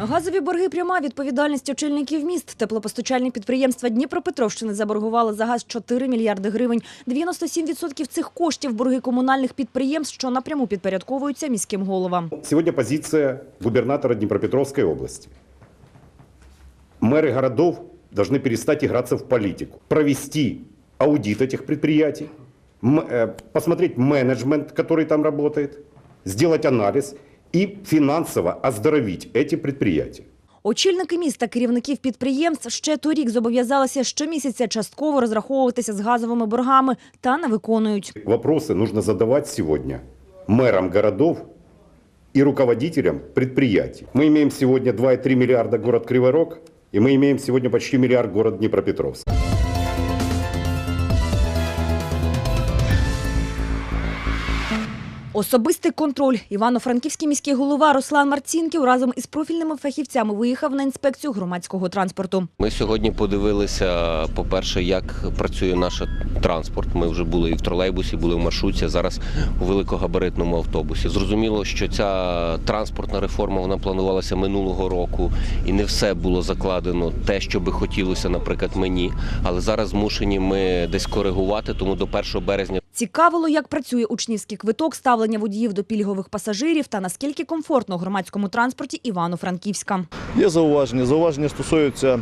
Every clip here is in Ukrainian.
Газові борги пряма відповідальність очільників міст. Теплопостачальні підприємства Дніпропетровщини заборгували за газ 4 мільярди гривень. 97% цих коштів – борги комунальних підприємств, що напряму підпорядковуються міським головам. Сегодня позиция губернатора Днепропетровской области. Мэры городов должны перестать играться в политику, провести аудит этих предприятий, м- э, посмотреть менеджмент, который там работает, сделать анализ и финансово оздоровить эти предприятия. Очільники міст та керівників підприємств ще торік зобов'язалися щомісяця частково розраховуватися з газовими боргами та не виконують. Вопросы нужно задавать сегодня мэрам городов и руководителям предприятий. Мы имеем сегодня 2,3 миллиарда город Кривой Рог, и мы имеем сегодня почти миллиард город Днепропетровск. Особистий контроль. Івано-Франківський міський голова Руслан Марцінків разом із профільними фахівцями виїхав на інспекцію громадського транспорту. Ми сьогодні подивилися, по-перше, як працює наш транспорт. Ми вже були і в тролейбусі, були в маршрутці, зараз у великогабаритному автобусі. Зрозуміло, що ця транспортна реформа вона планувалася минулого року, і не все було закладено те, що би хотілося, наприклад, мені. Але зараз змушені ми десь коригувати, тому до 1 березня Цікавило, як працює учнівський квиток, ставлення водіїв до пільгових пасажирів та наскільки комфортно у громадському транспорті Івано-Франківська. Є зауваження. Зауваження стосуються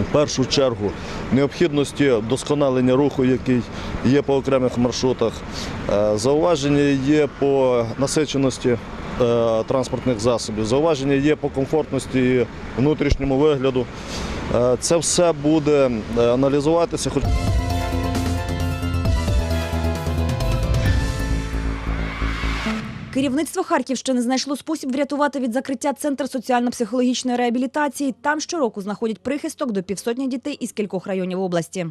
в першу чергу необхідності вдосконалення руху, який є по окремих маршрутах. Е, Зауваження є по насиченості е, транспортних засобів. Зауваження є по комфортності внутрішньому вигляду. Е, Це все буде аналізуватися. Керівництво Харківщини знайшло спосіб врятувати від закриття центр соціально-психологічної реабілітації. Там щороку знаходять прихисток до півсотні дітей із кількох районів області.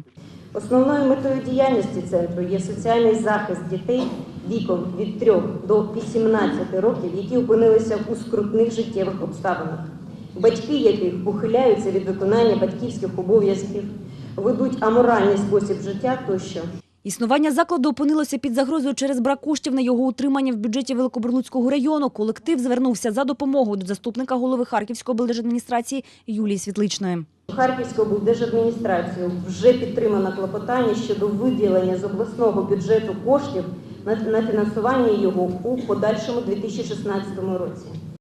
Основною метою діяльності центру є соціальний захист дітей віком від 3 до 18 років, які опинилися у скрутних життєвих обставинах, батьки яких ухиляються від виконання батьківських обов'язків, ведуть аморальний спосіб життя тощо. Існування закладу опинилося під загрозою через брак коштів на його утримання в бюджеті Великобурлуцького району. Колектив звернувся за допомогою до заступника голови Харківської облдержадміністрації Юлії Світличної. Харківською облдержадміністрацією вже підтримано клопотання щодо виділення з обласного бюджету коштів на фінансування його у подальшому 2016 році.